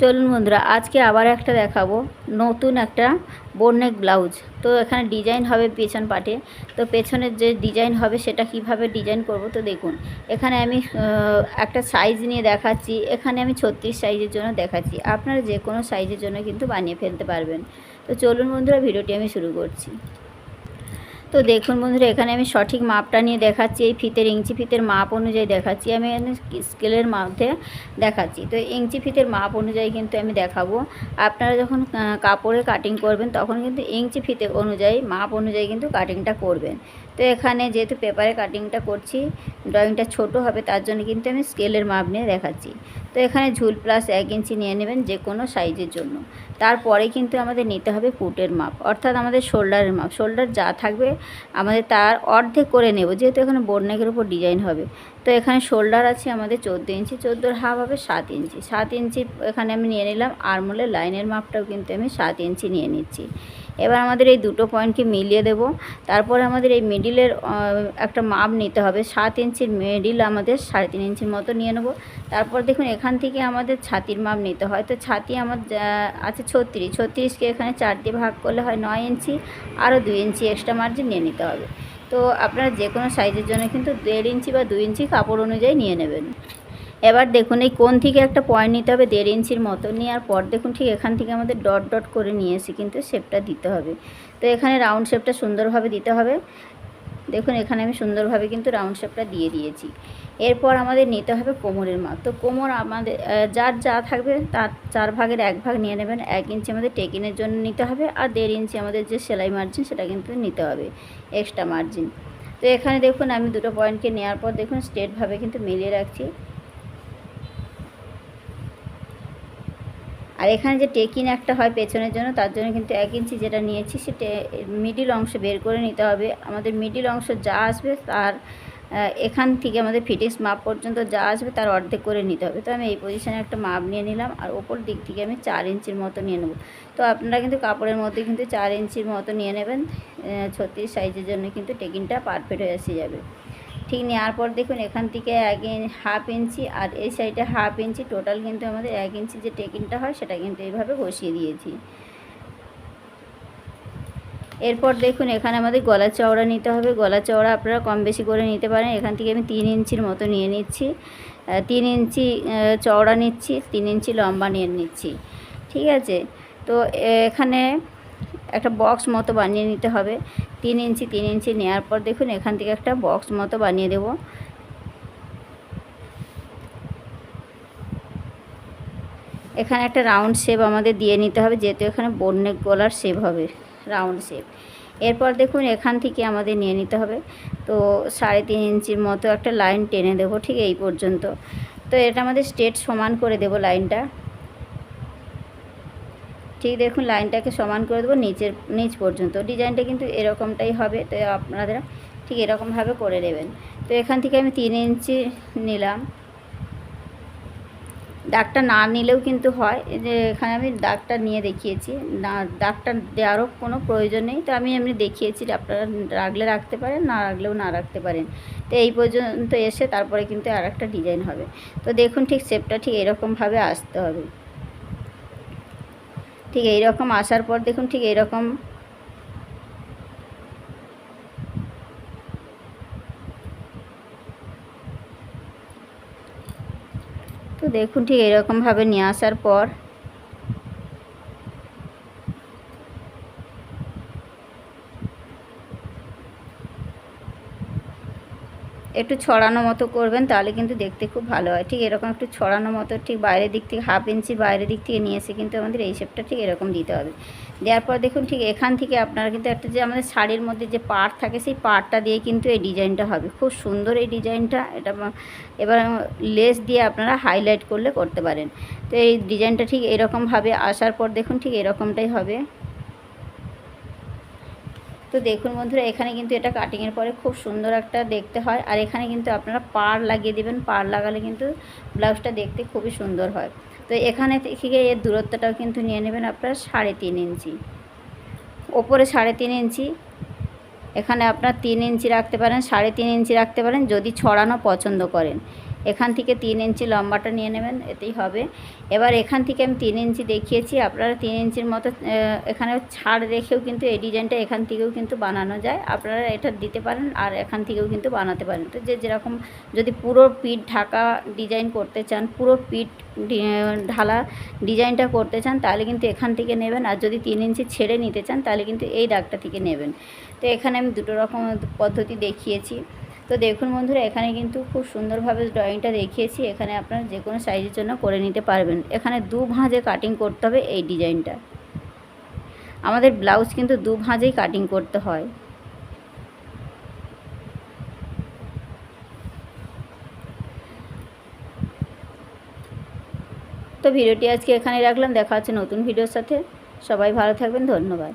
চলুন বন্ধুরা, আজকে আবার একটা দেখাবো। নতুন একটা বোননেক ব্লাউজ। তো এখানে ডিজাইন হবে পেছন পাটে। তো পেছনের যে ডিজাইন হবে, সেটা কীভাবে ডিজাইন করব তো দেখুন। এখানে আমি একটা সাইজ নিয়ে দেখাচ্ছি। এখানে আমি ছত্রিশ সাইজের জন্য দেখাচ্ছি। আপনারা যে কোনো সাইজের জন্য কিন্তু বানিয়ে ফেলতে পারবেন। তো চলুন বন্ধুরা, ভিডিওটি আমি শুরু করছি। তো দেখুন বন্ধুরা, এখানে আমি সঠিক মাপটা নিয়ে দেখাচ্ছি, এই ফিতের, ইঞ্চি ফিতের মাপ অনুযায়ী দেখাচ্ছি। আমি স্কেলের মধ্যে দেখাচ্ছি। তো ইঞ্চি ফিতের মাপ অনুযায়ী কিন্তু আমি দেখাবো। আপনারা যখন কাপড়ে কাটিং করবেন, তখন কিন্তু ইঞ্চি ফিতে অনুযায়ী, মাপ অনুযায়ী কিন্তু কাটিংটা করবেন। তো এখানে যেহেতু পেপারে কাটিংটা করছি ড্রয়িংটা ছোট হবে, তার জন্য কিন্তু আমি স্কেলের মাপ নিয়ে দেখাচ্ছি। তো এখানে ঝুল প্লাস এক ইঞ্চি নিয়ে নেবেন যে কোনো সাইজের জন্য। তারপরে কিন্তু আমাদের নিতে হবে ফুটের মাপ, অর্থাৎ আমাদের শোল্ডারের মাপ। শোল্ডার যা থাকবে আমাদের তার অর্ধেক করে নেব, যেহেতু এখানে বোর্ডনেকের উপর ডিজাইন হবে। তো এখানে শোল্ডার আছে আমাদের চোদ্দ ইঞ্চি, চোদ্দোর হাফ হবে সাত ইঞ্চি। সাত ইঞ্চি এখানে আমি নিয়ে নিলাম আরমোলের লাইনের মাপটাও কিন্তু আমি সাত ইঞ্চি নিয়ে নিচ্ছি। এবার আমাদের এই দুটো পয়েন্টকে মিলিয়ে দেব। তারপরে আমাদের এই মিডিলের একটা মাপ নিতে হবে। সাত ইঞ্চির মিডিল আমাদের সাড়ে তিন ইঞ্চির মতো নিয়ে নেব। তারপর দেখুন, এখান থেকে আমাদের ছাতির মাপ নিতে হয়। তো ছাতি আমার আছে ছত্রিশ। ছত্রিশকে এখানে চার দিয়ে ভাগ করলে হয় নয় ইঞ্চি। আরও দুই ইঞ্চি এক্সট্রা মার্জিন নিয়ে নিতে হবে। তো আপনারা যে কোনো সাইজের জন্য কিন্তু দেড় ইঞ্চি বা দুই ইঞ্চি কাপড় অনুযায়ী নিয়ে নেবেন। এবার দেখুন এই কোন থেকে একটা পয়েন্ট নিতে হবে, দেড় ইঞ্চির মতো নেওয়ার পর দেখুন ঠিক এখান থেকে আমাদের ডট ডট করে নিয়ে এসে কিন্তু শেপটা দিতে হবে। তো এখানে রাউন্ড শেপটা সুন্দরভাবে দিতে হবে। দেখুন এখানে আমি সুন্দরভাবে কিন্তু রাউন্ড শেপটা দিয়ে দিয়েছি। এরপর আমাদের নিতে হবে কোমরের মাপ। তো কোমর আমাদের যার যা থাকবে তার চার ভাগের এক ভাগ নিয়ে নেবেন। এক ইঞ্চি আমাদের টেকিনের জন্য নিতে হবে, আর দেড় ইঞ্চি আমাদের যে সেলাই মার্জিন সেটা কিন্তু নিতে হবে এক্সট্রা মার্জিন তো এখানে দেখুন আমি দুটো পয়েন্টকে নেওয়ার পর দেখুন স্ট্রেটভাবে কিন্তু মিলিয়ে রাখছি। আর এখানে যে টেকিন একটা হয় পেছনের জন্য, তার জন্য কিন্তু এক ইঞ্চি যেটা নিয়েছি, সেটা মিডিল অংশ বের করে নিতে হবে। আমাদের মিডিল অংশ যা আসবে, তার এখান থেকে আমাদের ফিটিংস মাপ পর্যন্ত যা আসবে, তার অর্ধেক করে নিতে হবে। তো আমি এই পজিশানে একটা মাপ নিয়ে নিলাম, আর ওপর দিক থেকে আমি চার ইঞ্চির মতো নিয়ে নেব। তো আপনারা কিন্তু কাপড়ের মধ্যে কিন্তু চার ইঞ্চির মতো নিয়ে নেবেন ছত্রিশ সাইজের জন্য কিন্তু টেকিনটা পারফেক্ট হয়ে এসে যাবে। ঠিক নেওয়ার পর দেখুন এখান থেকে এক হাফ ইঞ্চি আর এই সাইডে হাফ ইঞ্চি টোটাল কিন্তু আমাদের এক ইঞ্চি যে টেকিংটা হয় সেটা কিন্তু এইভাবে বসিয়ে দিয়েছি। এরপর দেখুন এখানে আমাদের গলা চওড়া নিতে হবে। গলা চওড়া আপনারা কম বেশি করে নিতে পারেন। এখান থেকে আমি তিন ইঞ্চির মতো নিয়ে নিচ্ছি। তিন ইঞ্চি চওড়া নিচ্ছি, তিন ইঞ্চি লম্বা নিয়ে নিচ্ছি। ঠিক আছে? তো এখানে একটা বক্স মতো বানিয়ে নিতে হবে। তিন ইঞ্চি তিন ইঞ্চি নেওয়ার পর দেখুন এখান থেকে একটা বক্স মতো বানিয়ে দেব। এখানে একটা রাউন্ড শেপ আমাদের দিয়ে নিতে হবে, যেহেতু এখানে বন্যেক গলার শেপ হবে রাউন্ড শেপ এরপর দেখুন এখান থেকে আমাদের নিয়ে নিতে হবে। তো সাড়ে তিন ইঞ্চির মতো একটা লাইন টেনে দেবো, ঠিক এই পর্যন্ত। তো এটা আমাদের স্ট্রেট সমান করে দেবো লাইনটা ঠিক দেখুন লাইনটাকে সমান করে দেবো, নিচের, নিচ পর্যন্ত। ডিজাইনটা কিন্তু এরকমটাই হবে, তো আপনারা ঠিক এরকমভাবে করে নেবেন। তো এখান থেকে আমি তিন ইঞ্চি নিলাম। দাগটা না নিলেও কিন্তু হয়। যে এখানে আমি দাগটা নিয়ে দেখিয়েছি। না, দাগটা দেওয়ারও কোনো প্রয়োজন নেই। তো আমি এমনি দেখিয়েছি আপনারা রাখলে রাখতে পারেন, না রাখলেও না রাখতে পারেন। তো এই পর্যন্ত এসে তারপরে কিন্তু আর একটা ডিজাইন হবে। তো দেখুন ঠিক শেপটা ঠিক এরকমভাবে আসতে হবে। ঠিক এই রকম আসার পর দেখুন ঠিক এইরকম। তো দেখুন ঠিক এরকমভাবে নিয়ে আসার পর একটু ছড়ানো মতো করবেন, তাহলে কিন্তু দেখতে খুব ভালো হয়। ঠিক এরকম একটু ছড়ানো মতো ঠিক বাইরের দিক থেকে, হাফ ইঞ্চি বাইরের দিক থেকে নিয়ে এসে কিন্তু আমাদের এই শেপটা ঠিক এরকম দিতে হবে। দেওয়ার পর দেখুন ঠিক এখান থেকে আপনারা কিন্তু একটা যে আমাদের শাড়ির মধ্যে যে পাড় থাকে, সেই পাড়টা দিয়ে কিন্তু এই ডিজাইনটা হবে। খুব সুন্দর এই ডিজাইনটা, এটা এবার লেস দিয়ে আপনারা হাইলাইট করলে করতে পারেন। তো এই ডিজাইনটা ঠিক এরকমভাবে আসার পর দেখুন ঠিক এরকমটাই হবে। তো দেখুন বন্ধুরা, এখানে কিন্তু এটা কাটিংয়ের পরে খুব সুন্দর একটা দেখতে হয়। আর এখানে কিন্তু আপনারা পাড় লাগিয়ে দেবেন। পাড় লাগালে কিন্তু ব্লাউজটা দেখতে খুবই সুন্দর হয়। তো এখানে থেকে এর দূরত্বটাও কিন্তু নিয়ে নেবেন আপনারা সাড়ে তিন ইঞ্চি। ওপরে সাড়ে তিন ইঞ্চি। এখানে আপনার তিন ইঞ্চি রাখতে পারেন, সাড়ে তিন ইঞ্চি রাখতে পারেন, যদি ছড়ানো পছন্দ করেন। এখান থেকে তিন ইঞ্চি লম্বাটা নিয়ে নেবেন, এতেই হবে। এবার এখান থেকে আমি তিন ইঞ্চি দেখিয়েছি, আপনারা তিন ইঞ্চির মতো এখানে ছাড় রেখেও কিন্তু এই ডিজাইনটা এখান থেকেও কিন্তু বানানো যায়। আপনারা এটা দিতে পারেন আর এখান থেকেও কিন্তু বানাতে পারেন। তো যে যেরকম যদি পুরো পিঠ ঢাকা ডিজাইন করতে চান, পুরো পিঠ ঢালা ডিজাইনটা করতে চান, তাহলে কিন্তু এখান থেকে নেবেন। আর যদি তিন ইঞ্চি ছেড়ে নিতে চান, তাহলে কিন্তু এই দাগটা থেকে নেবেন। তো এখানে আমি দুটো রকম পদ্ধতি দেখিয়েছি। তো দেখুন বন্ধুরা, এখানে কিন্তু খুব সুন্দরভাবে ড্রয়িংটা দেখিয়েছি। এখানে আপনারা যে কোনো সাইজের জন্য করে নিতে পারবেন। এখানে দু ভাঁজে কাটিং করতে হবে এই ডিজাইনটা আমাদের ব্লাউজ কিন্তু দু ভাঁজেই কাটিং করতে হয়। তো ভিডিওটি আজকে এখানে রাখলাম। দেখা হচ্ছে নতুন ভিডিওর সাথে। সবাই ভালো থাকবেন। ধন্যবাদ।